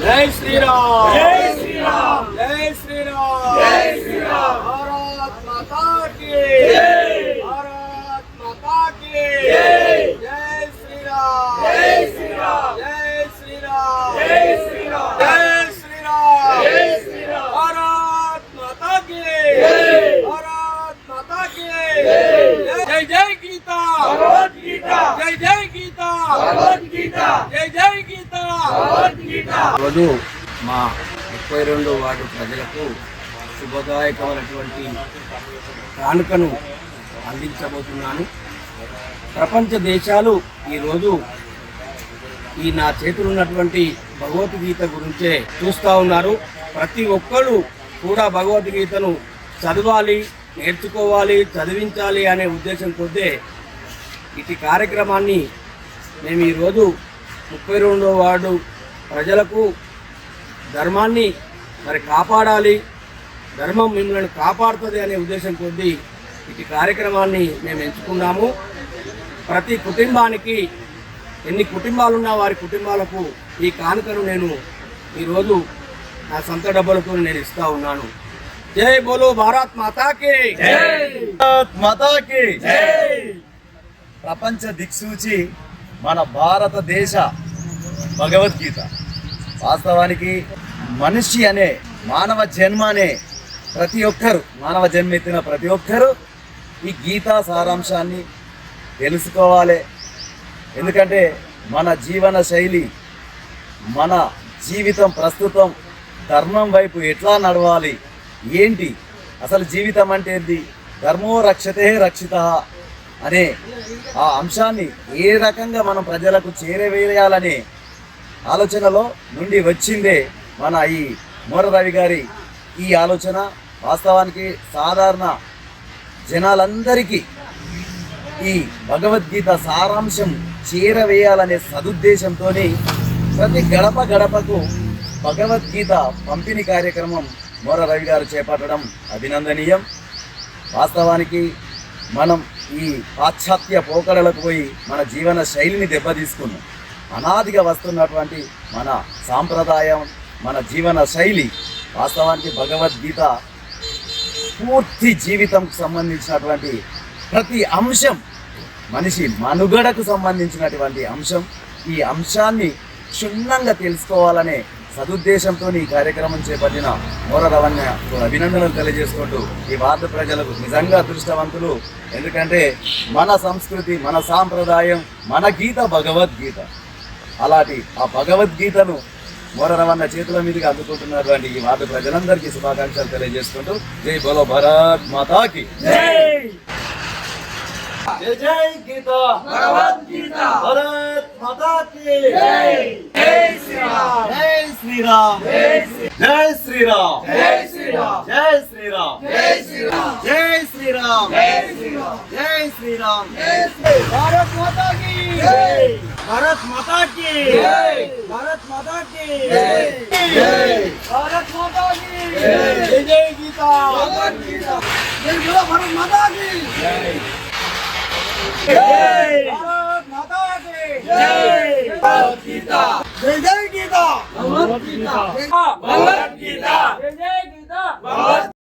జై శ్రీరామ్ జై శ్రీరామ్ జై శ్రీరామ్ జై శ్రీరామ్ భారత్ మాతా కీ భారత్ మాతా కీ జై శ్రీరామ్ జై శ్రీరామ్ జై శ్రీరామ్ జై శ్రీరామ్ జై శ్రీరామ్ జై శ్రీరామ్ భారత్ మాతా కీ భారత్ మాతా కీ జై జై గీతా భగవద్గీత జై జై గీతా భగవద్గీత జై జై గీతా రోజు మా ముప్పై రెండు వార్డు ప్రజలకు శుభదాయకమైనటువంటి కానుకను అందించబోతున్నాను. ప్రపంచ దేశాలు ఈరోజు ఈ నా చేతులు ఉన్నటువంటి భగవద్గీత గురించే చూస్తూ ఉన్నారు. ప్రతి ఒక్కరు కూడా భగవద్గీతను చదవాలి నేర్చుకోవాలి చదివించాలి అనే ఉద్దేశం కొద్దే ఇటు కార్యక్రమాన్ని మేము ఈరోజు ముప్పై రెండో వార్డు ప్రజలకు ధర్మాన్ని మరి కాపాడాలి ధర్మం మిమ్మల్ని కాపాడుతుంది అనే ఉద్దేశం కొద్దీ ఇటు కార్యక్రమాన్ని మేము ఎంచుకున్నాము. ప్రతి కుటుంబానికి ఎన్ని కుటుంబాలు ఉన్నా వారి కుటుంబాలకు ఈ కానుకను నేను ఈరోజు నా సొంత డబ్బులతో నేను ఇస్తా ఉన్నాను. జై బోలో భారత్ మాతాకి మాతాకి జై! ప్రపంచ దిక్సూచి మన భారతదేశ భగవద్గీత. వాస్తవానికి మనిషి అనే మానవ జన్మ అనే ప్రతి ఒక్కరు మానవ జన్మ ఎత్తిన ప్రతి ఒక్కరు ఈ గీతా సారాంశాన్ని తెలుసుకోవాలి. ఎందుకంటే మన జీవన శైలి మన జీవితం ప్రస్తుతం ధర్మం వైపు ఎట్లా నడవాలి ఏంటి అసలు జీవితం అంటే ఏంటి ధర్మో రక్షతే రక్షిత అనే ఆ అంశాన్ని ఏ రకంగా మనం ప్రజలకు చేరవేయాలనే ఆలోచనలో నుండి వచ్చిందే మన ఈ మోర రవి గారి ఈ ఆలోచన. వాస్తవానికి సాధారణ జనాలందరికీ ఈ భగవద్గీత సారాంశం చేరవేయాలనే సదుద్దేశంతో ప్రతి గడప గడపకు భగవద్గీత పంపిణీ కార్యక్రమం మోర రవి గారు చేపట్టడం అభినందనీయం. వాస్తవానికి మనం ఈ పాశ్చాత్య పోకడలకు పోయి మన జీవన శైలిని దెబ్బతీసుకున్నాం. అనాదిగా వస్తున్నటువంటి మన సాంప్రదాయం మన జీవన శైలి వాస్తవానికి భగవద్గీత పూర్తి జీవితంకు సంబంధించినటువంటి ప్రతి అంశం మనిషి మనుగడకు సంబంధించినటువంటి అంశం ఈ అంశాన్ని క్షుణ్ణంగా తెలుసుకోవాలనే సదుద్దేశంతో ఈ కార్యక్రమం చేపట్టిన మోర అభినందనలు తెలియజేసుకుంటూ ఈ వార్త ప్రజలకు నిజంగా అదృష్టవంతులు. ఎందుకంటే మన సంస్కృతి మన సాంప్రదాయం మన గీత భగవద్గీత. అలాంటి ఆ భగవద్గీతను మోర రవణ చేతుల మీదుగా అందుకుంటున్నటువంటి ఈ వార్డు ప్రజలందరికీ శుభాకాంక్షలు తెలియజేసుకుంటూ జై బోలో భరత్ మాతాకి జై జై జై గీత భగవద్గీత భరత్ మాతాకి జై జై శ్రీరామ్ జై శ్రీరామ్ జై శ్రీరామ్ జై శ్రీరామ్ జై శ్రీరామ్ జై శ్రీరామ్ జై శ్రీరామ్ జై శ్రీరామ్ జై శ్రీరామ్ भारत माता की भारत माता की भारत माता की जय गीता जय बोलो भारत माता की भारत माता की जय भारत गीता जय जय गीता भगवत गीता भगवत गीता जय जय गीता भगवत